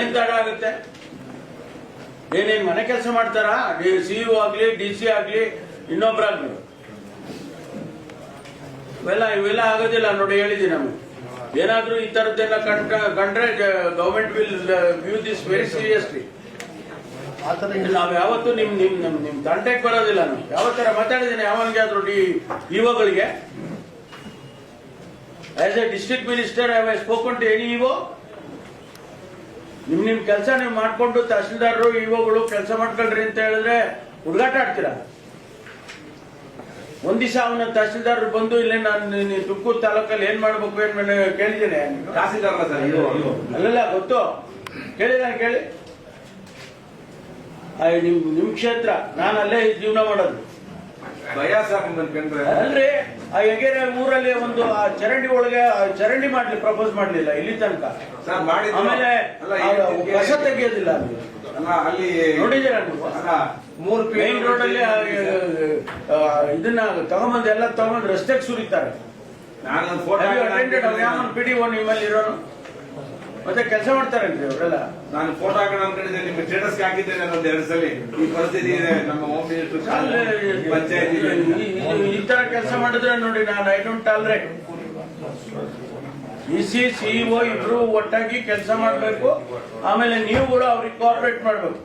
ಏನ್ ತಡ ಆಗುತ್ತೆ? ಏನೇನ್ ಮನೆ ಕೆಲಸ ಮಾಡ್ತಾರಾ? ಸಿಇಒ ಆಗ್ಲಿ ಡಿ ಸಿ ಆಗ್ಲಿ, ಇನ್ನೊಬ್ರಾಗ್ಲಿ? ಇವೆಲ್ಲ ಇವೆಲ್ಲ ಆಗೋದಿಲ್ಲ ನೋಡಿ ಹೇಳಿದ್ದೀನಿ ನಮಗೆ ಏನಾದ್ರೂ ಈ ತರದ್ದೆಲ್ಲ ಕಂಡ ಕಂಡ್ರೆ government will view this very seriously ನಾವ್ ಯಾವತ್ತು ನಿಮ್ ನಿಮ್ ನಿಮ್ ನಿಮ್ ತಂಟೆಗೆ ಬರೋದಿಲ್ಲ ನಾನು. ಯಾವ ತರ ಮಾತಾಡಿದ್ದೀನಿ, ಯಾವನ್ಗೆ ಆದ್ರೂ D ಇಒಗಳಿಗೆ as a district minister I spoken to any EO ನಿಮ್ ನಿಮ್ ಕೆಲಸ ನೀವು ಮಾಡ್ಕೊಂಡು ತಹಸೀಲ್ದಾರರು ಇವಗಳು ಕೆಲಸ ಮಾಡ್ಕೊಳ್ರಿ ಅಂತ ಹೇಳಿದ್ರೆ ಹುಡುಗಾಟ ಆಡ್ತೀರಾ? ಒಂದ್ ದಿವಸ ಅವನ ತಹಸೀಲ್ದಾರ್ ಬಂದು ಇಲ್ಲೇ ನಾನು ತುಮಕೂರು ತಾಲೂಕಲ್ಲಿ ಏನ್ ಮಾಡ್ಬೇಕು ಏನ್ ಕೇಳಿದ್ದೇನೆ. ಅಲ್ಲಲ್ಲ ಗೊತ್ತು. ಕೇಳಿದ ಕೇಳಿ. ನಿಮ್ ನಿಮ್ ಕ್ಷೇತ್ರ ನಾನು ಅಲ್ಲೇ ಜೀವನ ಮಾಡೋದು. ಭಯ ಅಲ್ರಿ ಆ ಎಗೆರೆ ಊರಲ್ಲಿ ಒಂದು ಆ ಚರಂಡಿ ಒಳಗೆ ಆ ಚರಂಡಿ ಮಾಡ್ಲಿ ಪ್ರಪೋಸ್ ಮಾಡ್ಲಿಲ್ಲ ಇಲ್ಲಿ ತನಕ. ಸರ್ ಆಮೇಲೆ ಕಸ ತೆಗಿಯೋದಿಲ್ಲ ಅಲ್ಲಿ. ಅಲ್ಲ ಅಲ್ಲಿ ನೋಡಿದ್ದೀರಾ ನೀವು? ಅಲ್ಲ ಮೂರು ಮೇನ್ ರೋಡ್ ಅಲ್ಲಿ ಇದನ್ನ ತಗೊಂಬಂದ್ ಎಲ್ಲ ತಗೊಂಬಂದ್ ರಸ್ತೆಗೆ ಸುರಿತಾರೆ. ನಾನು ಫೋಟೋ ಅಟೆಂಡೆಡ್ ಒನ್ ನಿಮ್ಮಲ್ಲಿ ಇರೋನು? ಮತ್ತೆ ಕೆಲಸ ಮಾಡ್ತಾರೆ ಅವರೆಲ್ಲ ನಾನು ಫೋಟೋ ಹಾಕೋಣ ಅನ್ಕೊಂಡಿದ್ದೆ ನಿಮ್ಮ ಸ್ಟೇಟಸ್ ಹಾಕಿದ್ದೇನೆ ನಾನು ಒಂದ್ ಎರಡು ಸಲ. ಈ ಪರಿಸ್ಥಿತಿ ಇದೆ ನಮ್ಮ ಹೋಮ್ ಮಿನಿಸ್ಟರ್ ಪಂಚಾಯತ್. ಈ- ತರ ಕೆಲಸ ಮಾಡಿದ್ರೆ ನೋಡಿ ನಾನು I don't tolerate EC CEO ಇಬ್ರು ಒಟ್ಟಾಗಿ ಕೆಲಸ ಮಾಡಬೇಕು. ಆಮೇಲೆ ನೀವು ಕೂಡ ಅವ್ರಿಗೆ ಕೋಆಪರೇಟ್ ಮಾಡಬೇಕು.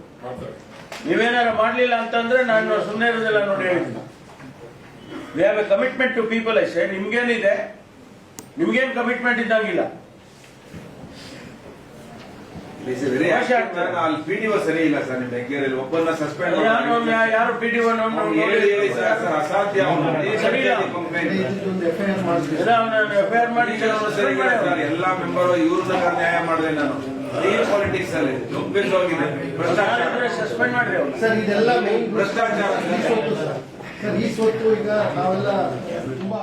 ನೀವೇನಾರ ಮಾಡ್ಲಿಲ್ಲ ಅಂತಂದ್ರೆ ನಾನು ಸುಮ್ಮನೆ ಇರೋದಿಲ್ಲ ನೋಡಿ we have a commitment to people I say ನಿಮ್ಗೇನಿದೆ? ನಿಮ್ಗೇನು ಕಮಿಟ್ಮೆಂಟ್ ಇದ್ದಂಗಿಲ್ಲ. ಅಲ್ಲಿ ಪಿ ಡಿ ಸರಿ ಇಲ್ಲ ಸರ್ ನಿಮ್ಮ ಸಸ್ಪೆಂಡ್ ಯಾರು ಯಾರು ಪಿ ಡಿ ಅಸಾಧ್ಯ. ಎಲ್ಲಾ ಮೆಂಬರ್ ಇವ್ರನ್ನ ನ್ಯಾಯ ಮಾಡಿದೆ ನಾನು. ಪಾಲಿಟಿಕ್ಸ್ ಅಲ್ಲಿ. ಸಸ್ಪೆಂಡ್ ಸರ್ ಇದೆಲ್ಲ ಭ್ರಷ್ಟಾಚಾರ. ಈ ಸ್ವತ್ತು ಸರ್ ಸರ್ ಈ ಸ್ವತ್ತು ಈಗ ನಾವೆಲ್ಲ ತುಂಬಾ